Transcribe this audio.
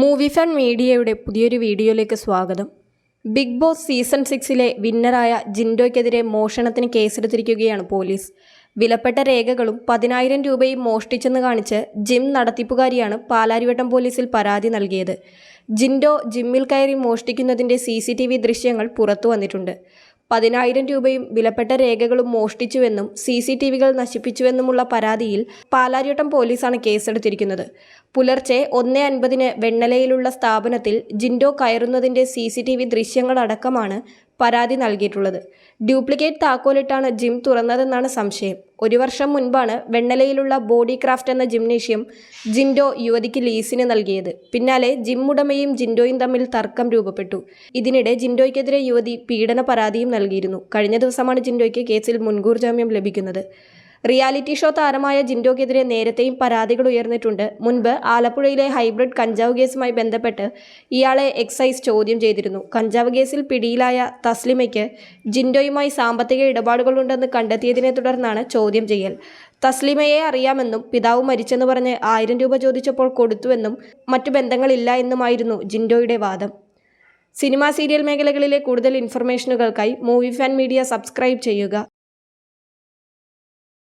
Movie fan മീഡിയയുടെ പുതിയൊരു വീഡിയോയിലേക്ക് സ്വാഗതം. ബിഗ് ബോസ് സീസൺ സിക്സിലെ വിന്നറായ ജിൻഡോയ്ക്കെതിരെ മോഷണത്തിന് കേസെടുത്തിരിക്കുകയാണ് പോലീസ്. വിലപ്പെട്ട രേഖകളും പതിനായിരം രൂപയും മോഷ്ടിച്ചെന്ന് കാണിച്ച് ജിം നടത്തിപ്പുകാരിയാണ് പാലാരിവട്ടം പോലീസിൽ പരാതി നൽകിയത്. ജിൻഡോ ജിമ്മിൽ കയറി മോഷ്ടിക്കുന്നതിന്റെ സി ദൃശ്യങ്ങൾ പുറത്തു വന്നിട്ടുണ്ട്. പതിനായിരം രൂപയും വിലപ്പെട്ട രേഖകളും മോഷ്ടിച്ചുവെന്നും സി സി ടി വികൾ നശിപ്പിച്ചുവെന്നുമുള്ള പരാതിയിൽ പാലാരിവട്ടം പോലീസാണ് കേസെടുത്തിരിക്കുന്നത്. പുലർച്ചെ ഒന്ന് അൻപതിന് വെണ്ണലയിലുള്ള സ്ഥാപനത്തിൽ ജിൻഡോ കയറുന്നതിന്റെ സി സി ടി വി ദൃശ്യങ്ങളടക്കമാണ് പരാതി നൽകിയിട്ടുള്ളത്. ഡ്യൂപ്ലിക്കേറ്റ് താക്കോലിട്ടാണ് ജിം തുറന്നതെന്നാണ് സംശയം. ഒരു വർഷം മുൻപാണ് വെണ്ണലയിലുള്ള ബോഡി ക്രാഫ്റ്റ് എന്ന ജിംനേഷ്യം ജിൻഡോ യുവതിക്ക് ലീസിന് നൽകിയത്. പിന്നാലെ ജിം ഉടമയും ജിൻഡോയും തമ്മിൽ തർക്കം രൂപപ്പെട്ടു. ഇതിനിടെ ജിൻഡോയ്ക്കെതിരെ യുവതി പീഡന പരാതിയും നൽകിയിരുന്നു. കഴിഞ്ഞ ദിവസമാണ് ജിൻഡോയ്ക്ക് കേസിൽ മുൻകൂർ ജാമ്യം ലഭിക്കുന്നത്. റിയാലിറ്റി ഷോ താരമായ ജിൻഡോക്കെതിരെ നേരത്തെയും പരാതികൾ ഉയർന്നിട്ടുണ്ട്. മുൻപ് ആലപ്പുഴയിലെ ഹൈബ്രിഡ് കഞ്ചാവ് കേസുമായി ബന്ധപ്പെട്ട് ഇയാളെ എക്സൈസ് ചോദ്യം ചെയ്തിരുന്നു. കഞ്ചാവ് കേസിൽ പിടിയിലായ തസ്ലിമയ്ക്ക് ജിൻഡോയുമായി സാമ്പത്തിക ഇടപാടുകളുണ്ടെന്ന് കണ്ടെത്തിയതിനെ തുടർന്നാണ് ചോദ്യം ചെയ്യൽ. തസ്ലിമയെ അറിയാമെന്നും പിതാവ് മരിച്ചെന്ന് പറഞ്ഞ് ആയിരം രൂപ ചോദിച്ചപ്പോൾ കൊടുത്തുവെന്നും മറ്റു ബന്ധങ്ങളില്ല എന്നുമായിരുന്നു ജിൻഡോയുടെ വാദം. സിനിമ സീരിയൽ മേഖലകളിലെ കൂടുതൽ ഇൻഫർമേഷനുകൾക്കായി മൂവി ഫാൻ മീഡിയ സബ്സ്ക്രൈബ് ചെയ്യുക.